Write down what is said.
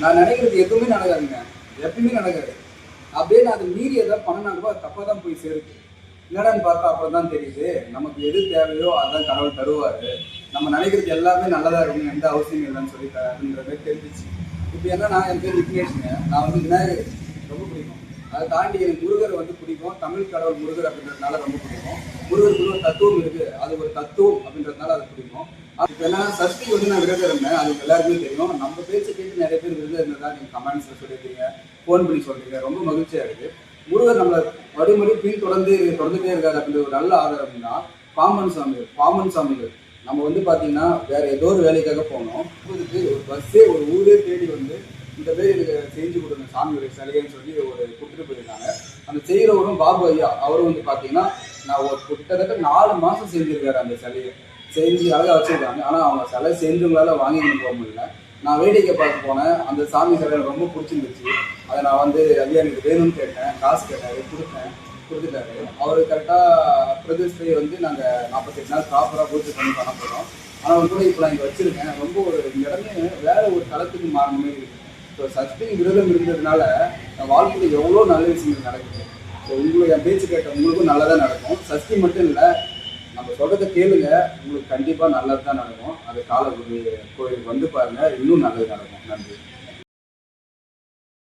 நான் நினைக்கிறது எதுவுமே நடக்காதுங்க. எப்பயுமே நடக்காது. அப்படியே நான் அதை மீறி எதாவது பண்ணனா கூட அது தப்பாக தான் போய் சேருது. என்னடான்னு பார்த்தா அப்புறம் தான் தெரியுது. நமக்கு எது தேவையோ அதான் கடவுள் தருவார். நம்ம நினைக்கிறது எல்லாமே நல்லதாக இருக்கணும் எந்த அவசியம் இல்லைன்னு சொல்லி தருன்றதே தெரிஞ்சிச்சு. இப்போ நான் என் பேர் விக்னேஷுங்க நான் வந்து விநாயகர். ரொம்ப பிடிக்கும். அதை தாண்டி எனக்கு முருகர் வந்து பிடிக்கும். தமிழ் கடவுள் முருகர் அப்படின்றதுனால ரொம்ப பிடிக்கும். முருகருக்கு ஒரு தத்துவம் இருக்கு. அது ஒரு தத்துவம் அப்படின்றதுனால அது பிடிக்கும். இப்போ என்னன்னா சஷ்டி வந்து நான் விரதம் இருந்தேன் அது எல்லாருக்குமே தெரியும். நம்ம பேச்சு கேட்டு நிறைய பேர் விரதம் இருந்ததா நீங்கள் கமெண்ட்ஸில் சொல்லியிருக்கீங்க. ஃபோன் பண்ணி சொல்றீங்க. ரொம்ப மகிழ்ச்சியா இருக்கு. முருகர் நம்மளை மறுபடி பின் தொடர்ந்து தொடர்ந்துட்டே இருக்காரு அப்படின்ற ஒரு நல்ல ஆதாரம்னா பாமன் சாமிகள் பாமன் சாமிகள். நம்ம வந்து பார்த்தீங்கன்னா வேற ஏதோ ஒரு வேலைக்காக போனோம். ஒரு பஸ்ஸே ஒரு ஊரே தேடி வந்து இந்த பேர் எனக்கு செஞ்சு கொடுங்க சாமியுடைய சிலைன்னு சொல்லி ஒரு கொடுத்துட்டு போயிருக்காங்க. அந்த செய்கிறவரும் பாபு ஐயா அவரும் வந்து பார்த்தீங்கன்னா நான் ஒரு கிட்டத்தட்ட நாலு மாதம் செஞ்சுருக்காரு அந்த சிலையை செஞ்சு அழகாக வச்சுருக்காங்க. ஆனால் அவங்க சிலை செஞ்சவங்களால வாங்கிட்டு போக முடியல. நான் வேடிக்கை பார்த்து போனேன். அந்த சாமி சிலை எனக்கு ரொம்ப பிடிச்சிருந்துச்சு. அதை நான் வந்து ஐயா எனக்கு வேணும்னு கேட்டேன். காசு கேட்டேன். கொடுத்தேன். கொடுத்துட்டாரு. அவர் கரெக்டாக பிரதிஷ்டையை வந்து நாங்கள் நாற்பத்தெட்டு நாள் ப்ராப்பராக பூஜை பண்ணி பண்ண போகிறோம் ஆனால் கூட இப்போ நான் இங்கே வச்சுருக்கேன். ரொம்ப ஒரு இந்த இடமே வேறு ஒரு தளத்துக்கு மாறின மாதிரி ஸோ சஷ்டி விரதம் இருந்ததுனால என் வாழ்க்கையில் எவ்வளோ நல்ல விஷயங்கள் நடக்குது. ஸோ உங்களுக்கு என் பேச்சு கேட்ட உங்களுக்கும் நல்லதாக நடக்கும். சஷ்டி மட்டும் இல்லை நம்ம சொல்கிறத கேளுங்க. உங்களுக்கு கண்டிப்பாக நல்லது தான் நடக்கும். அது கால கோயிலுக்கு வந்து பாருங்கள் இன்னும் நல்லது நடக்கும். நன்றி.